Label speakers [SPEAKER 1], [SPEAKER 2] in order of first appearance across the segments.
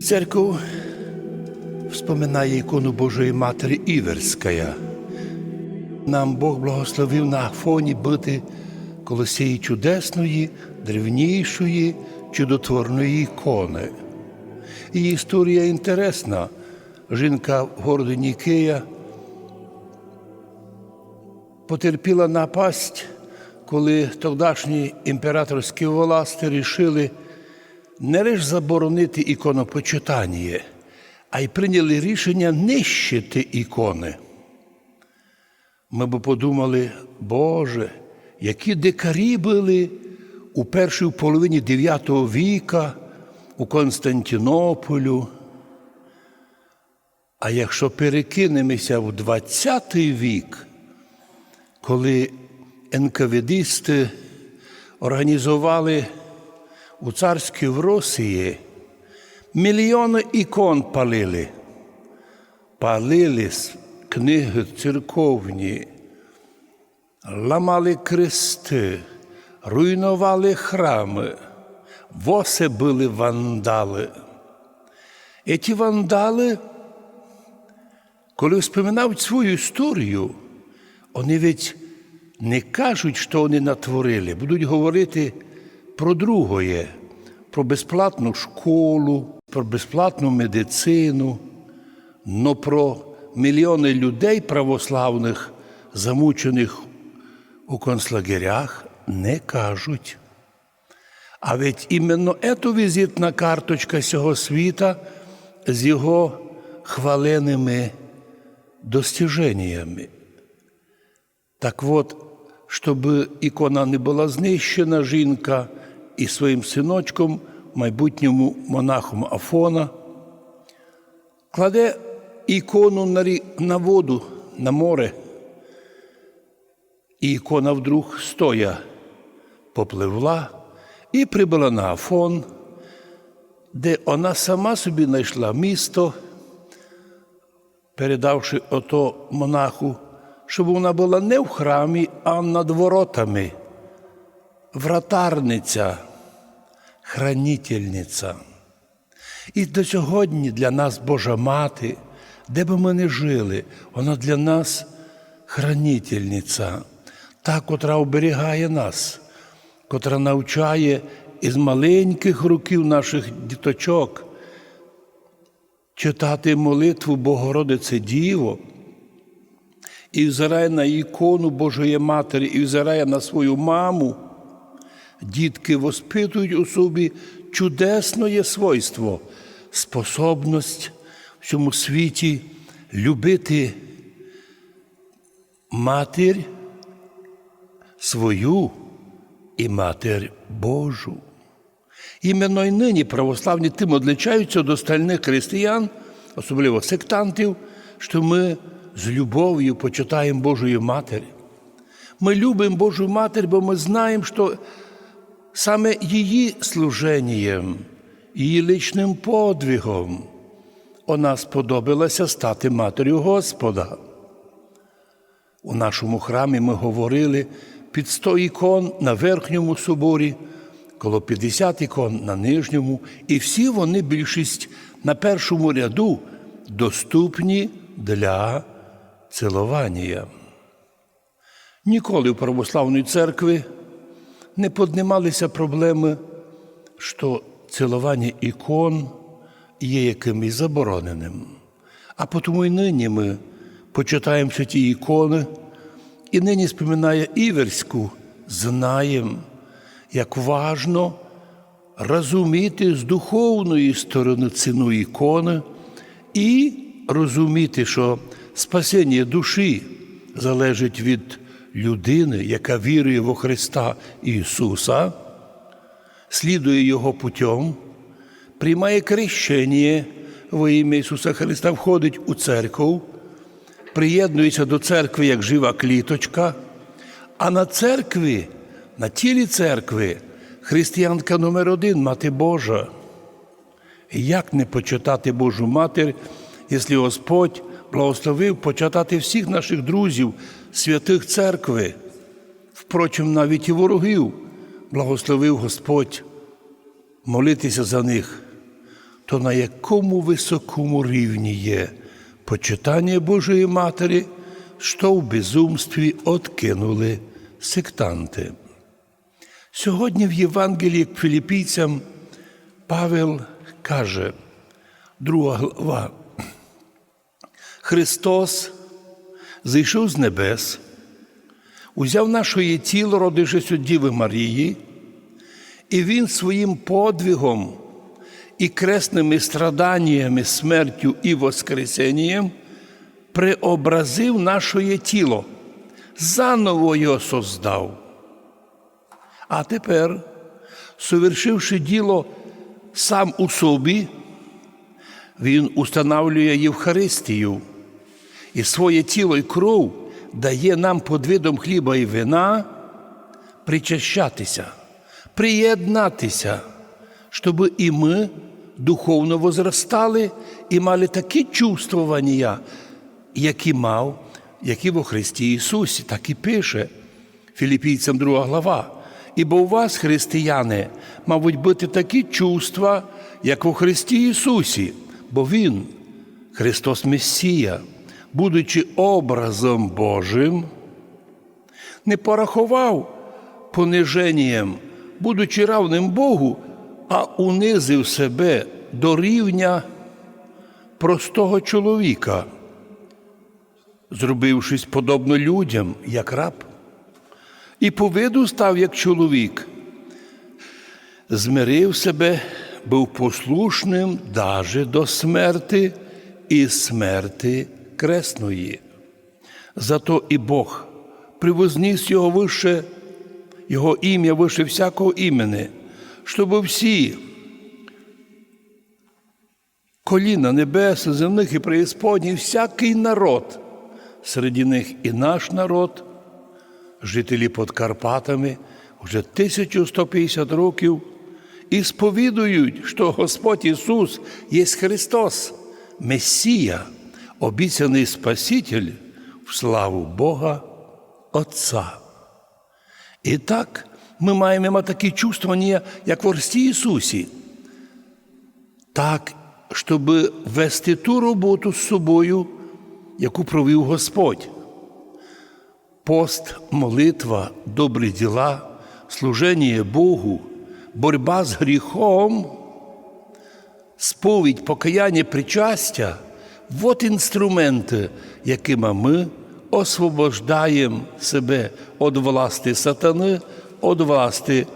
[SPEAKER 1] Церковь вспоминає ікону Божої Матері Іверська. Нам Бог благословив на фоні бути коло цієї чудесної, древнішої, чудотворної ікони. Її історія інтересна. Жінка в городі Нікея потерпіла напасть, коли тогдашні імператорські власти рішили не лише заборонити іконопочитання, а й прийняли рішення нищити ікони. Ми б подумали, Боже, які дикарі були у першій половині IX віка у Константинополю. А якщо перекинемося в ХХ вік, коли НКВДисти організували у царській в Росії мільйони ікон палили, палили книги церковні, ламали крести, руйнували храми, восе були вандали. І ті вандали, коли вспоминають свою історію, вони ведь не кажуть, що вони натворили, будуть говорити про другое, про безплатну школу, про безплатну медицину, но про мільйони людей православних, замучених у концлагерях, не кажуть. А ведь іменно ету візитна карточка цього світа з його хваленими достиженнями. Так от, щоб ікона не була знищена, жінка і своїм синочком, майбутньому монахом Афона, кладе ікону на, рі... на воду, на море, і ікона вдруг стоя попливла і прибула на Афон, де вона сама собі знайшла місто, передавши ото монаху щоб вона була не в храмі, а над воротами, вратарниця, хранительниця. І до сьогодні для нас Божа Мати, де би ми не жили, вона для нас хранительниця, та, котра оберігає нас, котра навчає із маленьких руків наших діточок читати молитву Богородице Діво і взирає на ікону Божої Матері, і взирає на свою маму, дітки воспитують у собі чудесне свойство, способність в цьому світі любити матір свою і матір Божу. Іменно й нині православні тим отличаються до остальних християн, особливо сектантів, що ми з любов'ю почитаємо Божою Матері. Ми любимо Божу Матір, бо ми знаємо, що саме її служенням, її личним подвигом вона сподобалася стати матір'ю Господа. У нашому храмі ми говорили під 100 ікон на верхньому соборі, коло 50 ікон на нижньому, і всі вони більшість на першому ряду доступні для цілування. Ніколи в православної церкви не піднімалися проблеми, що цілування ікон є якимось забороненим. А тому і нині ми почитаємо ті ікони, і нині споминає Іверську, знаємо, як важно розуміти з духовної сторони ціну ікони і розуміти, що спасіння душі залежить від людини, яка вірує во Христа Ісуса, слідує Його путем, приймає крещення во ім'я Ісуса Христа, входить у церкву, приєднується до церкви як жива кліточка, а на церкві, на тілі церкви, християнка номер один Мати Божа. Як не почитати Божу Матір, якщо Господь благословив почитати всіх наших друзів, святих церкви, впрочем, навіть і ворогів, благословив Господь молитися за них. то на якому високому рівні є почитання Божої Матері, що в безумстві откинули сектанти. Сьогодні в Євангелії к філіпійцям Павел каже, друга глава, Христос зійшов з небес, узяв наше тіло, родившись від Діви Марії, і Він своїм подвигом і кресними страданнями, смертю і воскресенням преобразив наше тіло, заново його создав. А тепер, совершивши діло сам у собі, він установлює Євхаристію і своє тіло і кров дає нам під видом хліба і вина причащатися, приєднатися, щоб і ми духовно возростали і мали такі чувствування, які мав, які во Христі Ісусі, так і пише Філіппійцям 2 глава. Ібо у вас, християни, мабуть, бути такі чувства, як у Христі Ісусі, бо Він, Христос Месія, будучи образом Божим, не порахував пониженням, будучи равним Богу, а унизив себе до рівня простого чоловіка, зробившись подобно людям, як раб, і по виду став як чоловік, змирив себе, був послушним даже до смерти і смерти кресної. Зато і Бог привозніс його вище, його ім'я вище всякого імени, щоб всі коліна небес, земних і преісподніх, всякий народ, серед них і наш народ, жителі під Карпатами, вже 1150 років, і сповідують, що Господь Ісус є Христос, Месія, обіцяний Спаситель в славу Бога Отця. І так ми маємо мати такі чувствування, як в Христі Ісусі, так, щоб вести ту роботу з собою, яку провів Господь. Пост, молитва, добрі діла, служення Богу, боротьба з гріхом, сповідь, покаяння, причастя от інструменти, якими ми освобождаємо себе від власти сатани, від власти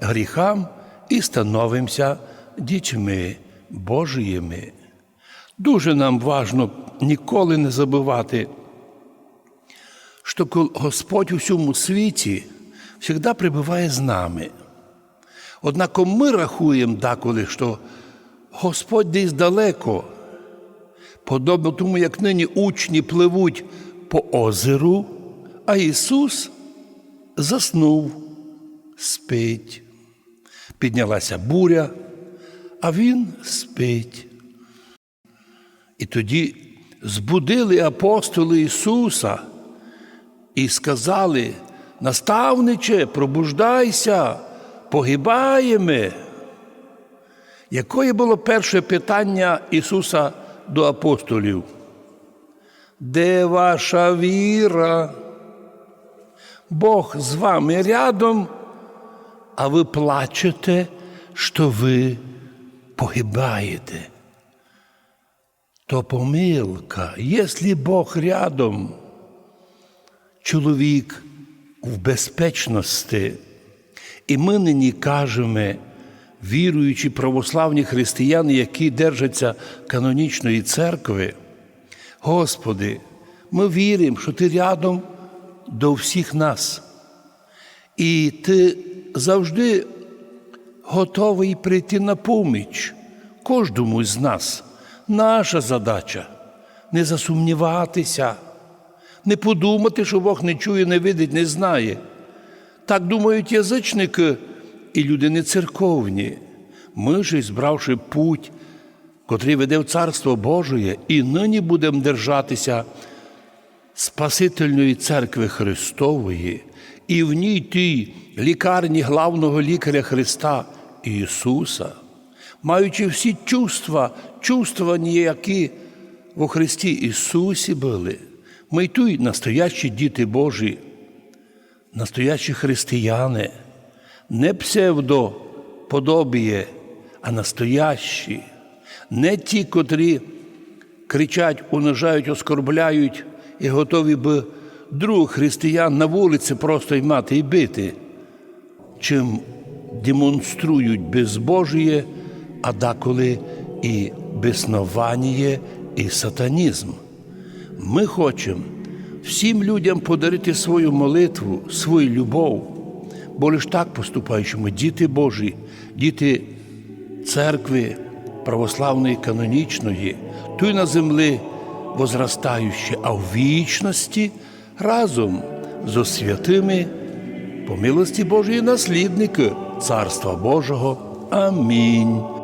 [SPEAKER 1] гріхам і становимося дітьми Божіїми. Дуже нам важно ніколи не забувати, що Господь у всьому світі завжди прибуває з нами. Однак ми рахуємо деколи, що Господь десь далеко, подобно тому, як нині учні пливуть по озеру, а Ісус заснув, спить. Піднялася буря, а Він спить. І тоді збудили апостоли Ісуса і сказали, наставниче, пробуждайся, погибаємо. Якое було перше питання Ісуса до апостолів? Де ваша віра? Бог з вами рядом, а ви плачете, що ви погибаєте. То помилка, якщо Бог рядом, чоловік в безпечності, і ми нині кажемо, віруючі православні християни, які держаться канонічної церкви, Господи, ми віримо, що Ти рядом до всіх нас. І Ти завжди готовий прийти на поміч кожному з нас. Наша задача не засумніватися, не подумати, що Бог не чує, не видить, не знає. Так думають язичники і люди не церковні. Ми ж, збравши путь, котрий веде в Царство Божє, і нині будемо держатися Спасительної церкви Христової, і в ній тій лікарні главного лікаря Христа Ісуса, маючи всі чувства, чувствування, які во Христі Ісусі були, ми й тут настоящі діти Божі, настоящі християни, не псевдоподобіє, а настоящі, не ті, котрі кричать, унижають, оскорбляють і готові би других християн на вулиці просто й мати і бити, чим демонструють безбожіє, а деколи і безснованіє, і сатанізм. Ми хочемо всім людям подарити свою молитву, свою любов, бо лиш так поступаючи діти Божі, діти церкви православної канонічної, тут на землі возростаючі, а в вічності разом зо святими по милості Божої наслідники Царства Божого. Амінь.